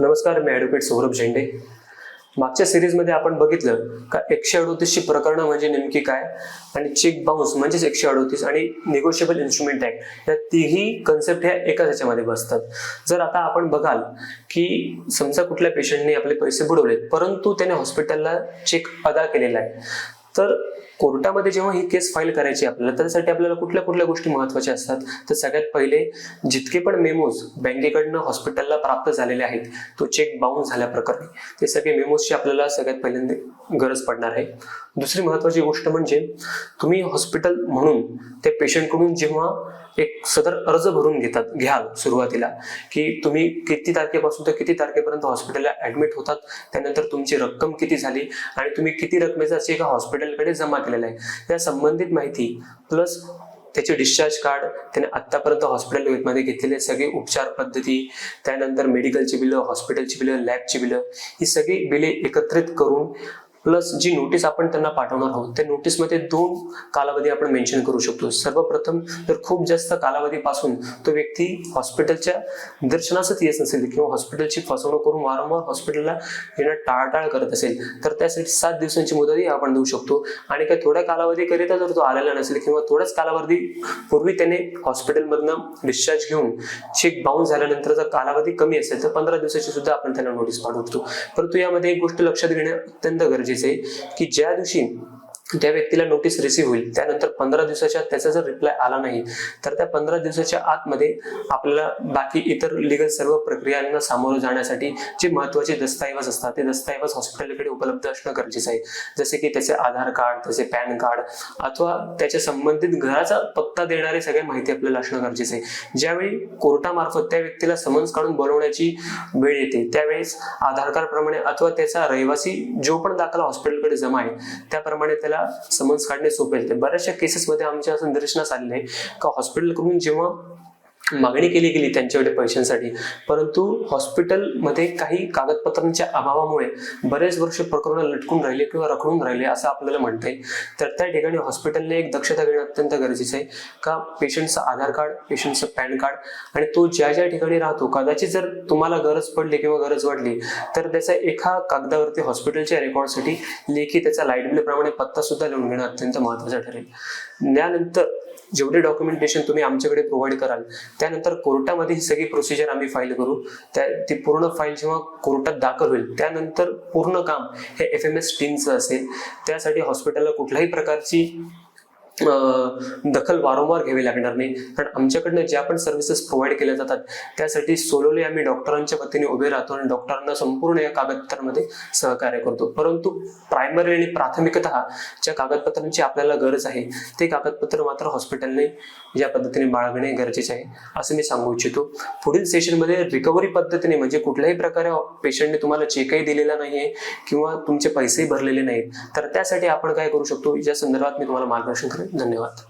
नमस्कार मी ॲडव्होकेट सौरभ झेंडे. मागच्या सिरीजमध्ये आपण बघितलं का एकशे अडोतीसची प्रकरणं म्हणजे नेमकी काय आणि चेक बाउन्स म्हणजेच एकशे अडोतीस आणि निगोशिएबल इन्स्ट्रुमेंट ऍक्ट या तिन्ही कन्सेप्ट ह्या एकाच ह्याच्यामध्ये बसतात. जर आता आपण बघाल की समजा कुठल्या पेशंटने आपले पैसे बुडवले परंतु त्याने हॉस्पिटलला चेक अदा केलेला आहे तर कोर्टामध्ये जेव्हा ही केस फाईल करायची आपल्याला त्यासाठी आपल्याला कुठल्या कुठल्या गोष्टी महत्त्वाच्या असतात? तर सगळ्यात पहिले जितके पण मेमोज बँकेकडनं हॉस्पिटलला प्राप्त झालेले आहेत तो चेक बाउन्स झाल्याप्रकरणी ते सगळे मेमोजची आपल्याला सगळ्यात पहिल्यांदा गरज पडणार आहे. दुसरी महत्वाची गोष्ट म्हणजे तुम्ही हॉस्पिटल म्हणून त्या पेशंटकडून जेव्हा एक सदर अर्ज भरून घेतात घ्याल सुरुवातीला की तुम्ही किती तारखेपासून तर किती तारखेपर्यंत हॉस्पिटलला ऍडमिट होतात त्यानंतर तुमची रक्कम किती झाली आणि तुम्ही किती रकमेचा चेक एका हॉस्पिटलकडे जमा केलेला आहे. या संबंधित माहिती प्लस त्याचे डिस्चार्ज कार्ड त्याने आतापर्यंत हॉस्पिटलमध्ये घेतलेले सगळे उपचार पद्धती त्यानंतर मेडिकलची बिलं हॉस्पिटलची बिलं लॅबची बिलं ही सगळी बिले एकत्रित करून प्लस जी नोटीस आपण त्यांना पाठवणार आहोत त्या नोटीसमध्ये दोन कालावधी आपण मेन्शन करू शकतो. सर्वप्रथम जर खूप जास्त कालावधीपासून तो व्यक्ती हॉस्पिटलच्या दर्शनासच येत नसेल किंवा हॉस्पिटलची फसवणूक करून वारंवार हॉस्पिटलला येणं टाळटाळ करत असेल तर त्यासाठी सात दिवसांची मुदतही आपण देऊ शकतो. आणि काही थोड्या कालावधीकरिता जर तो आलेला नसेल किंवा थोड्याच कालावधी पूर्वी त्याने हॉस्पिटलमधनं डिस्चार्ज घेऊन चेक बाउन्स जर कालावधी कमी असेल तर पंधरा दिवसाची सुद्धा आपण त्याला नोटीस पाठवतो. परंतु यामध्ये एक गोष्ट लक्षात घेणं अत्यंत गरजेचं आहे की ज्या दिवशी त्या व्यक्तीला नोटीस रिसीव्ह होईल. त्यानंतर पंधरा दिवसाच्या त्याचा जर रिप्लाय आला नाही तर त्या पंधरा दिवसाच्या आतमध्ये आपल्याला बाकी इतर लिगल सर्व प्रक्रियांना सामोरं जाण्यासाठी जे महत्त्वाचे दस्तऐवज असतात ते दस्तऐवज हॉस्पिटलकडे उपलब्ध असणं गरजेचं आहे. जसे की त्याचे आधार कार्ड त्याचे पॅन कार्ड अथवा त्याच्या संबंधित घराचा पत्ता देणारी सगळ्या माहिती आपल्याला असणं गरजेचं आहे. ज्यावेळी कोर्टामार्फत त्या व्यक्तीला समन्स काढून बोलवण्याची वेळ येते त्यावेळेस आधार कार्ड प्रमाणे अथवा त्याचा रहिवासी जो पण दाखला हॉस्पिटलकडे जमा आहे त्याप्रमाणे त्याला समन्स काढणे सोपे असते बऱ्याचशा केसेसमध्ये आमच्या असं निदर्शनास आलेलं आहे. का हॉस्पिटलकडून जेव्हा मागणी केली गेली त्यांच्याकडे पैशांसाठी. परंतु हॉस्पिटलमध्ये काही कागदपत्रांच्या अभावामुळे बरेच वर्ष प्रकरण लटकून राहिले किंवा रखडून राहिले असं आपल्याला म्हणता येईल. तर त्या ठिकाणी हॉस्पिटलने एक दक्षता घेणं अत्यंत गरजेचं आहे. का? पेशंटचं आधार कार्ड पेशंटचं पॅन कार्ड आणि तो ज्या ज्या ठिकाणी राहतो कदाचित जर तुम्हाला गरज पडली किंवा गरज वाटली तर त्याचा एका कागदावरती हॉस्पिटलच्या रेकॉर्डसाठी लेखी त्याचा लाइट बिल प्रमाणे पत्ता सुद्धा लिहून घेणं अत्यंत महत्वाचं ठरेल. त्यानंतर जेवढे डॉक्युमेंटेशन तुम्ही आमच्याकडे प्रोव्हाइड कराल त्यानंतर कोर्टामध्ये ही सगळी प्रोसिजर आम्ही फाईल करू. त्या ती पूर्ण फाईल जेव्हा कोर्टात दाखल होईल त्यानंतर पूर्ण काम हे एफ एम एस टीमचं असेल. त्यासाठी हॉस्पिटलला कुठल्याही प्रकारची दखल वारंवार घ्यावी लागणार नाही. कारण आमच्याकडनं ज्या पण सर्व्हिसेस प्रोव्हाइड केल्या जातात त्यासाठी सोलोली आम्ही डॉक्टरांच्या वतीने उभे राहतो आणि डॉक्टरांना संपूर्ण या कागदपत्रांमध्ये सहकार्य करतो. परंतु प्रायमरी आणि प्राथमिकत ज्या कागदपत्रांची आपल्याला गरज आहे ते कागदपत्र मात्र हॉस्पिटलने या पद्धतीने बाळगणे गरजेचे आहे असं मी सांगू इच्छितो. पुढील सेशनमध्ये रिकव्हरी पद्धतीने म्हणजे कुठल्याही प्रकारे पेशंटने तुम्हाला चेकही दिलेला नाहीये किंवा तुमचे पैसेही भरलेले नाहीत तर त्यासाठी आपण काय करू शकतो? या संदर्भात मी तुम्हाला मार्गदर्शन करेन. धन्यवाद.